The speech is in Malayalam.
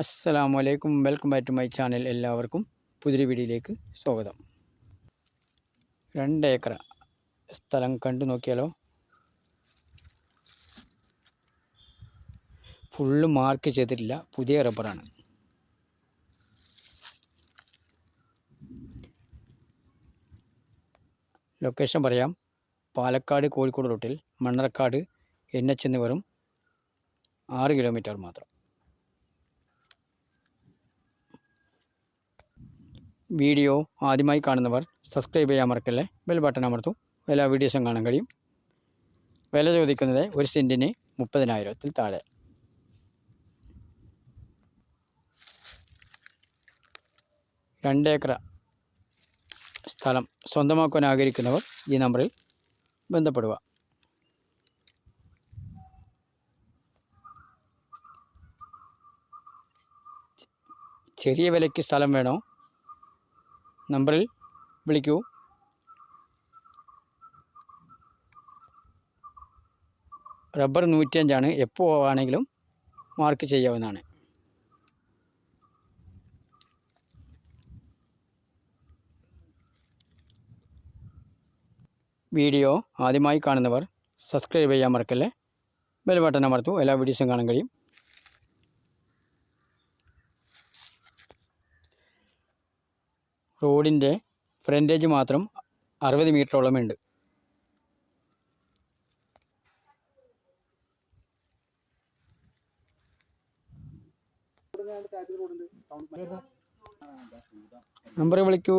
അസ്സലാമു അലൈക്കും welcome back to my channel എല്ലാവർക്കും പുതിരി വീഡിയോയിലേക്ക് സ്വാഗതം. രണ്ട് ഏക്കർ സ്ഥലം കണ്ടു നോക്കിയാലോ? ഫുള്ള് മാർക്ക് ചെയ്തിട്ടില്ല. പുതിയ റബ്ബറാണ് ലൊക്കേഷൻ പറയാം. പാലക്കാട് കോഴിക്കോട് റൂട്ടിൽ മണ്ണറക്കാട് എൻ എച്ച് എന്ന് വെറും ആറ് കിലോമീറ്റർ മാത്രം. വീഡിയോ ആദ്യമായി കാണുന്നവർ സബ്സ്ക്രൈബ് ചെയ്യാൻ മറക്കല്ലേ? ബെൽ ബട്ടൺ അമർത്തും. എല്ലാ വീഡിയോസും കാണാൻ കഴിയും. വില ചോദിക്കുന്നത് ഒരു സെന്റിന് മുപ്പതിനായിരത്തിൽ താഴെ. രണ്ട് ഏക്കർ സ്ഥലം സ്വന്തമാക്കുവാൻ ആഗ്രഹിക്കുന്നവർ ഈ നമ്പറിൽ ബന്ധപ്പെടുക. ചെറിയ വിലയ്ക്ക് സ്ഥലം വേണോ? നമ്പറിൽ വിളിക്കൂ. റബ്ബർ നൂറ്റിയഞ്ചാണ്. എപ്പോൾ ആണെങ്കിലും മാർക്ക് ചെയ്യാവുന്നതാണ്. വീഡിയോ ആദ്യമായി കാണുന്നവർ സബ്സ്ക്രൈബ് ചെയ്യാൻ മറക്കല്ലേ. ബെൽ ബട്ടൺ അമർത്തു. എല്ലാ വീഡിയോസും കാണാൻ കഴിയും. റോഡിന്റെ ഫ്രണ്ടേജ് മാത്രം അറുപത് മീറ്ററോളം ഉണ്ട്. നമ്പർ വിളിക്കൂ.